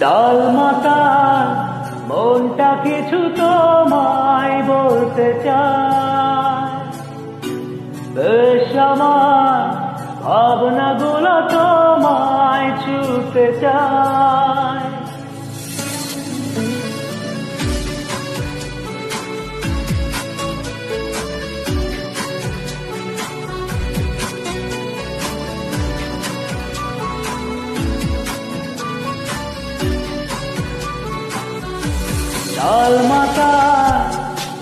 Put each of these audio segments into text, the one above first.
ডাল মাতা মনটা কিছু তোমায় বলতে চায়। বেশগুলো ভাবনাগুলো তোমায় ছুতে চায়। চাল মাতা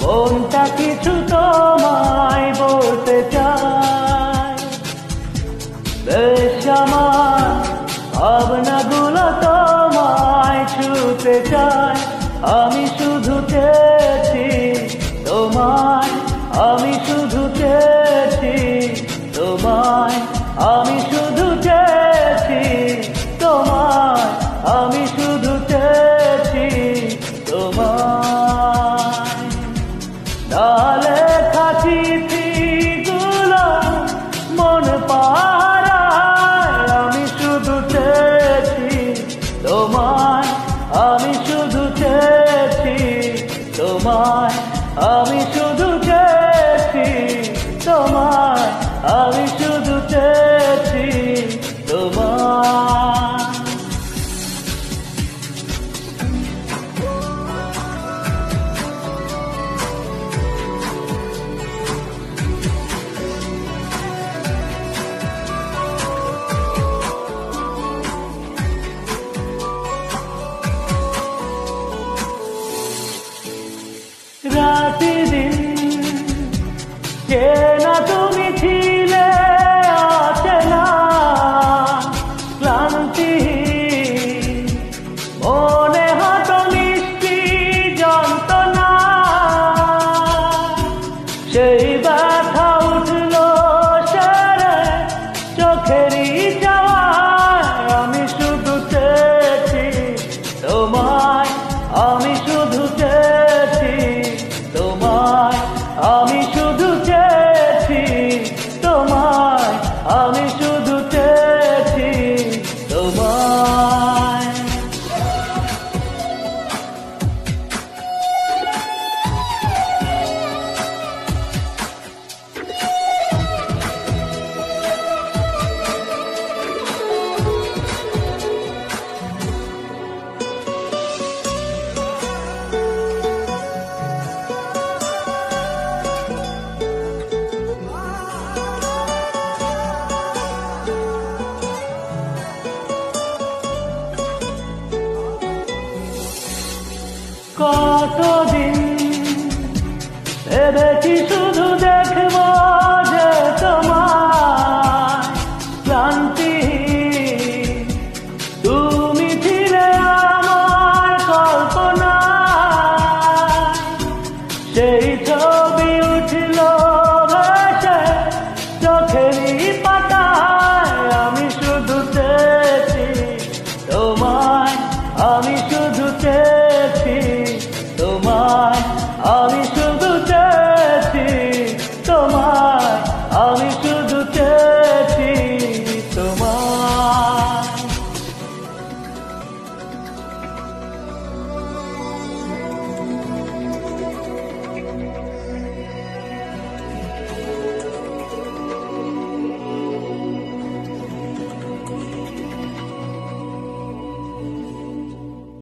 কোনটা কিছু তোমায় বলতে চাই? বেশ আমার ভাবনাগুলো তোমায় ছুতে চাই। mind था ছোট দিন ভেবেছি শুধু দেখব যে তোমার শান্তি তুমি ছিলে আমার কল্পনা। সেই ছবি উঠল ভেসে পাতায়। আমি শুধু দেখি তোমায়, আমি